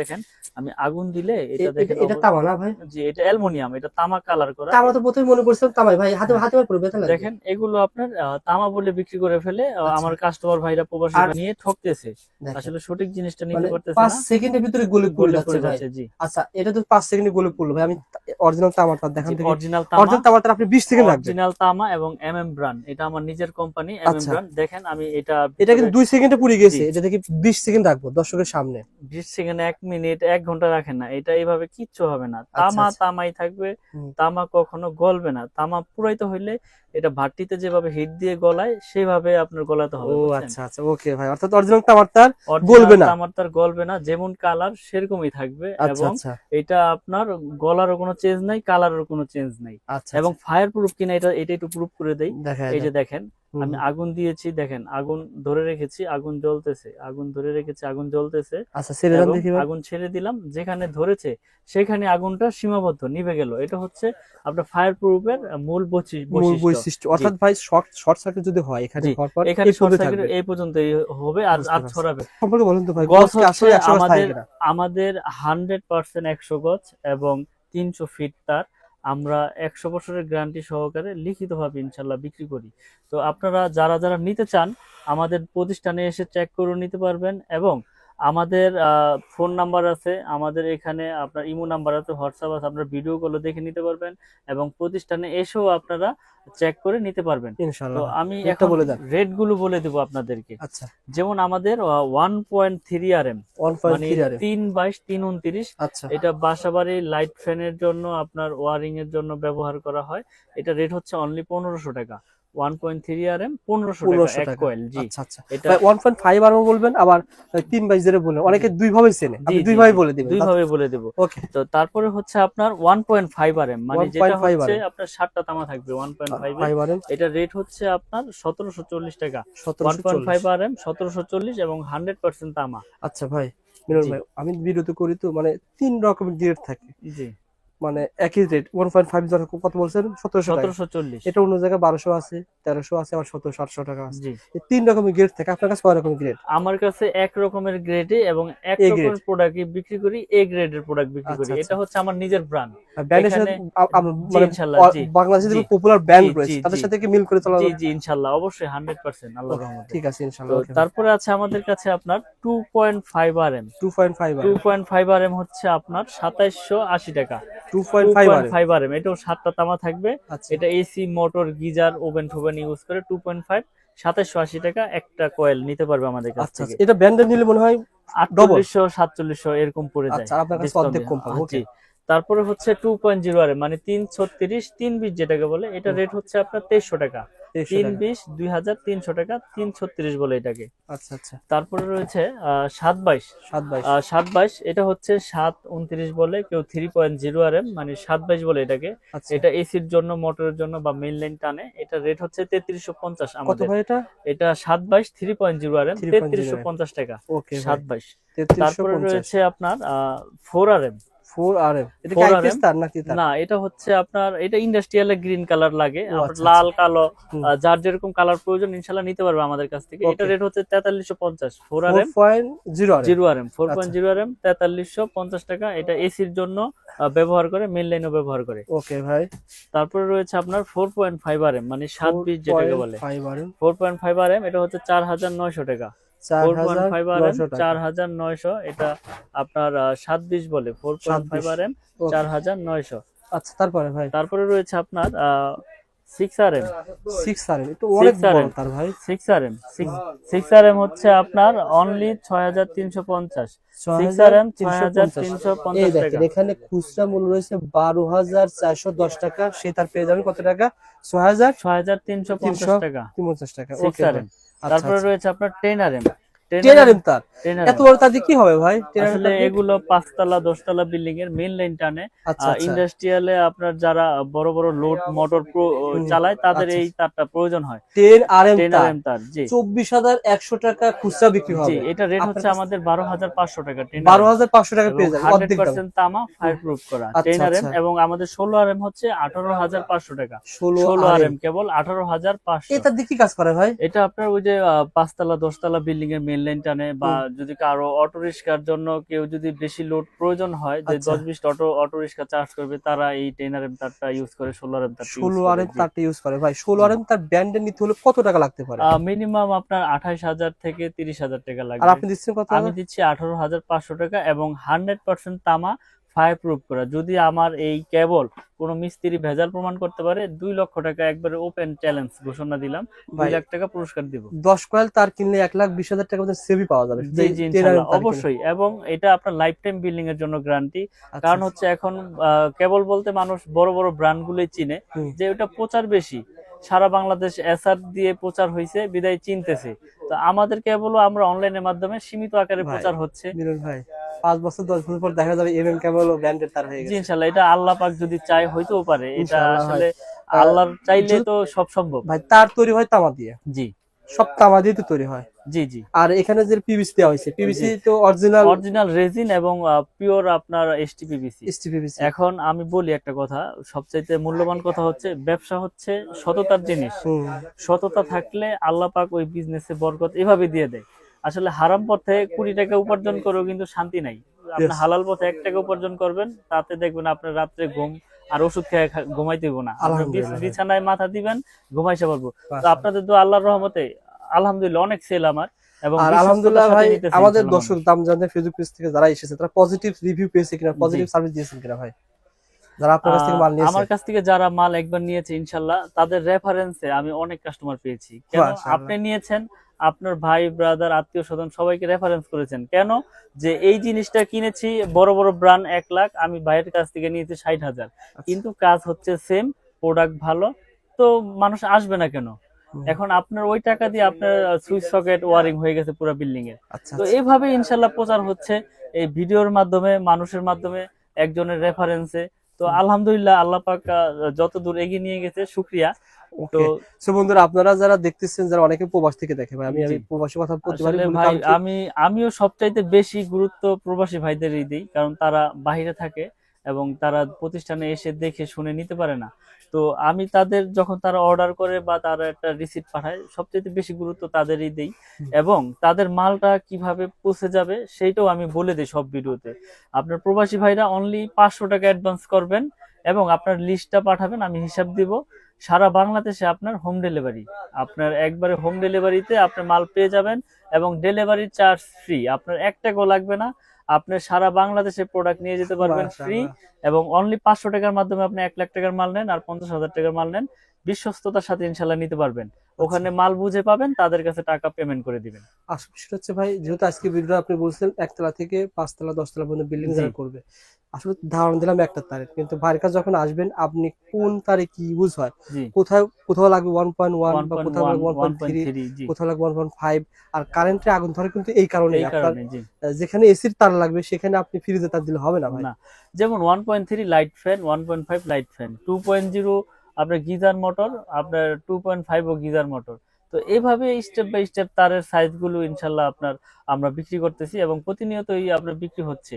দেখেন আমি আগুন দিলে এটা দেখেন এটা তামা না ভাই? জি এটা অ্যালুমিনিয়াম এটা তামা কালার করা। তামা তো প্রথমে মনে করছিলাম তামাই ভাই হাতে হাতে আমার পুরো ব্যথা দেখেন এগুলো আপনার তামা বলে বিক্রি করে ফেলে আচ্ছা। আমার কাস্টমার ভাইরা প্রবাসী নিয়ে ঠকতেছে। আসলে সঠিক জিনিসটা নিতে মানে পাঁচ সেকেন্ডের ভিতরে গলে পড়ে যাচ্ছে ভাই। জি। আচ্ছা এটা তো পাঁচ সেকেন্ডে গলে পড়ল ভাই আমি অরিজিনাল তামার তার দেখান থেকে অরিজিনাল তামা। অরিজিনাল তার আপনি বিশ সেকেন্ড রাখবেন। অরিজিনাল তামা এবং এমএম ব্র্যান্ড এটা আমার নিজের কোম্পানি এমএম আচ্ছা। ব্র্যান্ড দেখেন আমি এটা এটা কিন্তু দুই সেকেন্ডে পুড়ে গেছে এটা থেকে বিশ সেকেন্ড রাখব দর্শকের সামনে। বিশ সেকেন্ড এক মিনিট এক ঘণ্টা রাখেন না। এটা এইভাবে কিচ্ছু হবে না। তামা আচ্ছা। তামাই থাকবে তামা কখনো গলবে না। তামা পুরাইতে হইলে এটা ভাট্টিতে যেভাবে হিট দিয়ে গলায় সেভাবে আপনার গলাতে হবে ও আচ্ছা আচ্ছা ওকে ভাই। অর্থাৎ অরিজিনাল তামার তার গলবে না। তামার তার গলবে না যেমন কালার সেরকমই থাকবে আচ্ছা এবং আচ্ছা। এটা আপনার গলারও কোনো চেঞ্জ নাই কালারেরও কোনো চেঞ্জ নাই। আচ্ছা এবং ফায়ার প্রুফ কিনা এটা এটা একটু প্রুফ করে দেই। এই যে দেখেন আমি আগুন দিয়েছি দেখেন আগুন ধরে রেখেছি আগুন জ্বলতেছে আগুন ধরে রেখেছি আগুন জ্বলতেছে আচ্ছা ছেড়ে আগুন ছেড়ে দিলাম যেখানে ধরেছে সেখানে আগুনটা সীমাবদ্ধ নিভে গেল। এটা হচ্ছে আপনার ফায়ার প্রুফের মূল বৈশি- মূল বৈশিষ্ট্য। অর্থাৎ ভাই শর্ট শর্ট সার্কিট যদি হয় এখানে এখানে এই শর্ট সার্কিট এই পর্যন্তই হবে আর আর ছড়াবে। সম্পর্কে বলুন তো ভাই গছ গছ আসলে গাছ আমাদের আমাদের হান্ড্রেড পার্সেন্ট একশো গজ এবং তিনশো ফিট তার। আমরা একশো বছরের গ্যারান্টি সহকারে লিখিতভাবে ইনশাল্লাহ বিক্রি করি। তো আপনারা যারা যারা নিতে চান, আমাদের প্রতিষ্ঠানে এসে চেক করে নিতে পারবেন এবং আমাদের ফোন নাম্বার আছে। আমাদের এখানে আপনার ইমো নাম্বার আছে হোয়াটসঅ্যাপ আছে আপনার ভিডিও গুলো দেখে নিতে পারবেন এবং প্রতিষ্ঠানে এসেও আপনারা চেক করে নিতে পারবেন। তো আমি এখন বলে দেন। রেটগুলো বলে দেবো আপনাদেরকে। আচ্ছা। যেমন আমাদের one point three R M তিন বাইশ তিন উনত্রিশ। আচ্ছা। এটা বাসাবাড়ি লাইট ফ্যানের জন্য আপনার ওয়ারিং এর জন্য ব্যবহার করা হয়। এটা রেট হচ্ছে অনলি পনেরোশো টাকা। One point three R M পনেরোশো টাকা কয়েল জি। আচ্ছা আচ্ছা। এটা ভাই ওয়ান পয়েন্ট ফাইভ আরও বলবেন আবার ওই তিন বাইশ ধরে বলবেন। অনেকে দুই ভাবে চেনে দুই ভাবে বলে দুই ভাবে বলে দেবো। ওকে তো তারপরে হচ্ছে আপনার one point five R M মানে যেটা হচ্ছে আপনার ষাটটা তামা থাকবে ওয়ান পয়েন্ট ফাইভ ফাইভ আরে এটা রেট হচ্ছে আপনার সতেরোশো চল্লিশ টাকা। ওয়ান সতেরোশো পয়েন্ট ফাইভ চল্লিশ আর এম সতেরোশো চল্লিশ এবং হান্ড্রেড পার্সেন্ট তামা। আচ্ছা ভাই মিলন ভাই আমি ভিডিওতে করি তো মানে তিন রকমের রেট থাকে। জি। মানে একই রেট ওয়ান পয়েন্ট ফাইভ কত বলছেন? সতেরোশো সতেরোশো চল্লিশ। এটা অন্য জায়গায় বারোশো আছে তেরোশো আছে আবার সতেরোশো আটশো টাকা আছে। তিন রকমের গ্রেড থাকে। আপনার কাছে কয় রকমের গ্রেড আমার কাছে এক রকমের গ্রেডে এবং এক রকমের প্রোডাক্ট বিক্রি করি এ গ্রেডের প্রোডাক্ট বিক্রি করি। আচ্ছা, এটা হচ্ছে আমার নিজের ব্র্যান্ড সাথে মানে। বাংলাদেশে যে পপুলার রয়েছে তাদের সাথে কি মিল করে চলা জি জি অবশ্যই হান্ড্রেড পার্সেন্ট আল্লাহ রহমতে। ঠিক আছে ইনশাআল্লাহ তারপরে আছে আমাদের কাছে আপনার two point five R M two point five two point five R M হচ্ছে আপনার সাতাইশশো আশি টাকা। Two two point five point five R M এটাও সাতটা তামা থাকবে। আচ্ছা। এটা এসি মোটর গিজার ওভেন টোভেন ইউজ করে টু পয়েন্ট ফাইভ সাতাইশশো আশি টাকা একটা কয়েল নিতে পারবে আমাদের কাছ আচ্ছা থেকে। আচ্ছা। এটা ব্র্যান্ডেড নিলে মনে হয় আটচল্লিশশো সাতচল্লিশশো এরকম পড়ে যায়। আচ্ছা আপনার কাছে অর্ধেক কম পাবো ওকে তারপরে হচ্ছে টু পয়েন্ট জিরো আর মানে তিন ছত্রিশ তিন বিশ যেটাকে বলে এটা রেট হচ্ছে আপনার 2300 টাকা। তিন বিশ দুই হাজার তিনশো টাকা তিন ছত্রিশ বলে এটাকে। আচ্ছা আচ্ছা। তারপরে রয়েছে সাত বাইশ সাত বাইশ সাত বাইশ এটা হচ্ছে সাত উনত্রিশ বলে কেউ three point zero R M মানে সাত বাইশ বলে এটাকে। আচ্ছা। এটা এসির জন্য মোটরের জন্য বা মেইন লাইন টানে। এটা রেট হচ্ছে তেত্রিশশো পঞ্চাশ আমাদের। এটা? এটা সাত বাইশ three point zero R M তেত্রিশশো পঞ্চাশ টাকা। ওকে সাত বাইশ তারপরে রয়েছে আপনার four R M four R এটা কি আইপিএস তার নাকি তার? না এটা হচ্ছে আপনার এটা ইন্ডাস্ট্রিয়ালে গ্রিন কালার লাগে। আপনার আচ্ছা, লাল কালো যার যেরকম কালার প্রয়োজন নিতে পারবে আমাদের কাছ থেকে। এটা রেট হচ্ছে আর এম। আর এম। আচ্ছা। আর এম টাকা। এটা এসির জন্য ব্যবহার করে মেন লাইনও ব্যবহার করে। ওকে ভাই। তারপরে রয়েছে আপনার four point five R M মানে সাত বিশ যেটাকে বলে। Five R M four point five R M এটা হচ্ছে চার হাজার নয়শো টাকা। চার ফোর পয়েন্ট হাজার ফাইভ আর এম নয়শো টাকা। চার হাজার নয়শো এটা আপনার সাত বিশ বলে four point five 720 R M. চার হাজার নয়শো। আচ্ছা তারপরে ভাই? তারপরে রয়েছে আপনার six R M six R M একটু অনেক বড় তার ভাই। Six R M six R M হচ্ছে আপনার অনলি ছয় হাজার তিনশো পঞ্চাশ। সিক্স আর এম ছয় হাজার তিনশো পঞ্চাশ টাকা। এখানে খুচরা মূল্য রয়েছে বারো হাজার চারশো দশ টাকা সে তার পেয়ে যাবেন কত টাকা? ছয় হাজার ছয় হাজার তিনশো পঞ্চাশ টাকা। পঞ্চাশ টাকা। সিক্স ওকে আর এম তারপরে রয়েছে আপনার টেন আর এম টেন তার। এত বড় তার কি হবে ভাই? আসলে এগুলো পাঁচতলা দশতলা বিল্ডিং এর মেইন লাইন টানে। আচ্ছা আচ্ছা। ইন্ডাস্ট্রিয়ালে আপনার যারা বড় বড় লোড মোটর চালায় তাদের। এই তারটা প্রয়োজন হয়। টেন আর এম তার। জি। চব্বিশ হাজার একশো টাকা খুচরা বিক্রি হবে। এটা রেট হচ্ছে আমাদের বারো হাজার পাঁচশো টাকা বারো হাজার পাঁচশো টাকা পেয়ে যাবেন হান্ড্রেড পার্সেন্ট তামা ফায়ার প্রুফ করা। Ten R M. এবং আমাদের ষোলো আর এম হচ্ছে আঠারো হাজার পাঁচশো টাকা। ষোলো আর এম। কেবল আঠারো হাজার পাঁচশো। এটার দিয়ে কি কাজ করে ভাই? এটা আপনার ওই যে পাঁচতলা দশতলা বিল্ডিং এর মেন লাইন টানে বা যদি কারও অটো রিক্সার জন্য কেউ যদি বেশি লোড প্রয়োজন হয় যে। দশ বিশ অটো অটো রিক্সা চার্জ করবে তারা এই টেন আর এম তারটা ইউজ করে ষোলো আর এম তার ষোলো আর এম তারটা ইউজ করে। ভাই ষোলো আর এম তার ব্যান্ডের নিতে হলে কত টাকা লাগতে পারে? মিনিমাম আপনার আঠাশ হাজার থেকে তিরিশ হাজার টাকা আর লাগবে। আপনি দিচ্ছেন কত? আমি দিচ্ছি আঠারো হাজার পাঁচশো টাকা এবং হান্ড্রেড পার্সেন্ট তামা ফায়ার প্রুফ করা। যদি আমার এই কেবল কোনো মিস্ত্রি ভেজাল প্রমাণ করতে পারে দুই লক্ষ টাকা একবারে ওপেন চ্যালেঞ্জ ঘোষণা দিলাম দুই লাখ টাকা পুরস্কার দিব। দশ কয়েল তার কিনলে এক লাখ বিশ হাজার টাকা সেভি পাওয়া যাবে। জি জি 10 ইনশাআল্লাহ, তার কিনলে। অবশ্যই। এবং এটা আপনার লাইফ টাইম বিল্ডিং এর জন্য গ্যারান্টি আচ্ছা, কারণ হচ্ছে এখন কেবল বলতে মানুষ বড় বড় ব্র্যান্ড গুলোই চিনে যে ওটা প্রচার বেশি। সারা বাংলাদেশ এসআর দিয়ে প্রচার হয়েছে বিদায় চিনতেছে। তো আমাদের কেবলও আমরা অনলাইনের মাধ্যমে সীমিত আকারে প্রচার হচ্ছে। ভাই পাঁচ বছর দশ বছর পর দেখা যাবে এম এম কেবল ও ব্যান্ডের তার হয়ে গেছে। ইনশাল্লাহ এটা আল্লাহ পাক যদি চায় হইতেও পারে এটা আসলে ভাই। আল্লাহর চাইলে তো সব সম্ভব। ভাই তার তৈরি হয় তামা দিয়ে জি। সব তামা দিয়ে তো তৈরি হয়। জি জি। আর এখানে যে পিভিসি দেওয়া হয়েছে পিভিসি তো অরিজিনাল অরিজিনাল রেজিন এবং পিওর আপনার এসটিপিবিসি এসটি পিভিসি এখন আমি বলি একটা কথা সবচাইতে মূল্যবান কথা হচ্ছে ব্যবসা হচ্ছে সততার জিনিস। সততা থাকলে আল্লাহ পাক ওই বিজনেসে বরকত এভাবে দিয়ে দেয়। আসলে হারাম পথে কুড়ি টাকা উপার্জন করেও কিন্তু শান্তি নাই। আপনি হালাল পথে এক টাকা উপার্জন করবেন তাতে দেখবেন আপনার রাত্রে ঘুম আর ওষুধ খেয়ে খা- ঘুমাইতে না। বিছানায় মাথা দিবেন ঘুমাইতে পারব তো আপনাদের তো আল্লাহর রহমতে আলহামদুলিল্লাহ অনেক সেল আমার আর আলহামদুলিল্লাহ ভাই আমাদের দর্শক দাম জানতে ফেসবুক পেজ থেকে যারা এসেছে তারা পজিটিভ রিভিউ পেয়েছে কিনা পজিটিভ সার্ভিস দিয়েছেন কিনা ভাই? যারা আপনার কাছ থেকে মাল নিয়েছে। আমার কাছ থেকে যারা মাল একবার নিয়েছে ইনশাল্লাহ তাদের রেফারেন্সে আমি অনেক কাস্টমার পেয়েছি। কেন? আপনি নিয়েছেন আপনার ভাই ব্রাদার আত্মীয় স্বজন সবাইকে রেফারেন্স করেছেন। কেন? যে এই জিনিসটা কিনেছি বড় বড় ব্র্যান্ড এক লাখ আমি ভাইয়ের কাছ থেকে নিয়েছি ষাট হাজার। আচ্ছা। কিন্তু কাজ হচ্ছে সেম প্রোডাক্ট ভালো তো মানুষ আসবে না কেন? এখন আপনার ওই টাকা দিয়ে আপনার সুইচ সকেট ওয়ারিং হয়ে গেছে পুরো বিল্ডিং এর আচ্ছা তো এইভাবে ইনশাল্লাহ প্রচার হচ্ছে। এই ভিডিওর মাধ্যমে মানুষের মাধ্যমে একজনের রেফারেন্সে তো আলহামদুলিল্লাহ আল্লাহ পাক যত দূর এগিয়ে নিয়ে গেছে শুক্রিয়া। তো বন্ধুরা আপনারা যারা দেখতেছেন যারা অনেকে প্রবাস থেকে দেখে ভাই আমি আমি প্রবাসী কথা বলতে পারি ভাই আমি আমিও সবচাইতে বেশি গুরুত্ব প্রবাসী ভাইদেরই দিই কারণ তারা বাহিরে থাকে এবং তারা প্রতিষ্ঠানে এসে দেখে শুনে নিতে পারে না। তো আমি তাদের যখন তারা অর্ডার করে বা তারা একটা রিসিপ্ট পাঠায় সবচেয়ে বেশি গুরুত্ব তাদেরই দিই। এবং তাদের মালটা কীভাবে পৌঁছে যাবে সেইটাও আমি বলে দিই সব ভিডিওতে। আপনার প্রবাসী ভাইরা অনলি পাঁচশো টাকা অ্যাডভান্স করবেন এবং আপনার লিস্টটা পাঠাবেন আমি হিসাব দিব। সারা বাংলাদেশে আপনার হোম ডেলিভারি আপনার একবারে হোম ডেলিভারিতে আপনার মাল পেয়ে যাবেন এবং ডেলিভারি চার্জ ফ্রি আপনার এক টাকাও লাগবে না। আপনি সারা বাংলাদেশে প্রোডাক্ট নিয়ে যেতে পারবেন ফ্রি এবং অনলি পাঁচশো টাকার মাধ্যমে আপনি এক লাখ টাকার মাল নেন আর পঞ্চাশ হাজার টাকার মাল নেন বিশ্বস্ততার সাথে ইনশাল্লাহ নিতে পারবেন। ওখানে মাল বুঝে পাবেন তাদের কাছে টাকা পেমেন্ট করে দিবেন। আসলে সেটা হচ্ছে ভাই যেহেতু আজকে ভিডিও আপনি বলছেন একতলা থেকে পাঁচতলা দশতলা পর্যন্ত বিল্ডিং। যারা করবে। আসলে ধারণা দিলাম একটা তারিখ। কিন্তু ভাইয়ের কাছে যখন আসবেন আপনি কোন তারিখ কি ইউজ হয় কোথায় কোথাও লাগবে ওয়ান পয়েন্ট ওয়ান বা কোথাও লাগবে ওয়ান পয়েন্ট থ্রি কোথাও লাগবে ওয়ান পয়েন্ট ফাইভ আর কারেন্টে আগুন ধরে কিন্তু এই কারণে কারণে যেখানে এসির তার লাগবে সেখানে আপনি ফ্রিজে তার দিলে হবে না ভাই। না। যেমন one point three light fan one point five light fan two point zero আপনার গিজার মোটর আপনার টু পয়েন্ট ফাইভ ও গিজার মোটর তো এইভাবে স্টেপ বাই স্টেপ তারের সাইজগুলো ইনশাল্লাহ আপনার আমরা বিক্রি করতেছি এবং প্রতিনিয়তই আপনার বিক্রি হচ্ছে।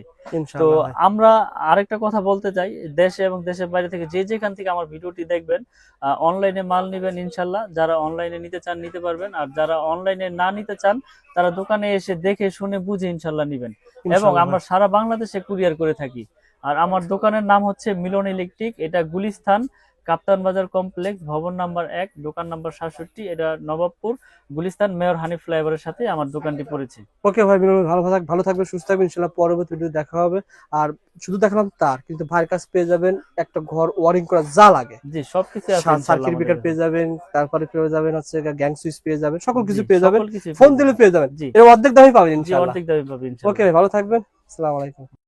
তো। আমরা আরেকটা কথা বলতে চাই দেশে এবং দেশের বাইরে থেকে যে যেখান থেকে আমার ভিডিওটি দেখবেন অনলাইনে মাল নেবেন ইনশাল্লাহ। যারা অনলাইনে নিতে চান নিতে পারবেন আর যারা অনলাইনে না নিতে চান তারা দোকানে এসে দেখে শুনে বুঝে ইনশাল্লাহ নিবেন। এবং আমরা সারা বাংলাদেশে কুরিয়ার করে থাকি। আর আমার দোকানের নাম হচ্ছে মিলন ইলেকট্রিক এটা গুলিস্তান। কাপ্তান বাজার কমপ্লেক্স ভবন নাম্বার এক দোকান নাম্বার সাতষট্টি এটা নবাবপুর গুলিস্তান মেয়র হানিফ ফ্লাইওভারের সাথে আমার দোকানটি পড়েছে। ওকে ভাই ভালো থাক ভালো থাকবেন সুস্থ থাকবেন ইনশাআল্লাহ পরবর্তী ভিডিও দেখা হবে। আর শুধু দেখালাম তার কিন্তু ভাইয়ের কাছে পেয়ে যাবেন একটা ঘর ওয়ারিং করা যা লাগে। জি সবকিছু সার্কিট ব্রেকার পেয়ে যাবেন তারপরে পেয়ে যাবেন হচ্ছে গ্যাং সুইচ পেয়ে যাবেন সকল কিছু পেয়ে যাবেন। ফোন দিলে পেয়ে যাবেন। জি। এর অর্ধেক দামই পাবেন ইনশাআল্লাহ অর্ধেক দামে পাবেন ইনশাআল্লাহ। ওকে ভাই ভালো থাকবেন। আসসালামু আলাইকুম।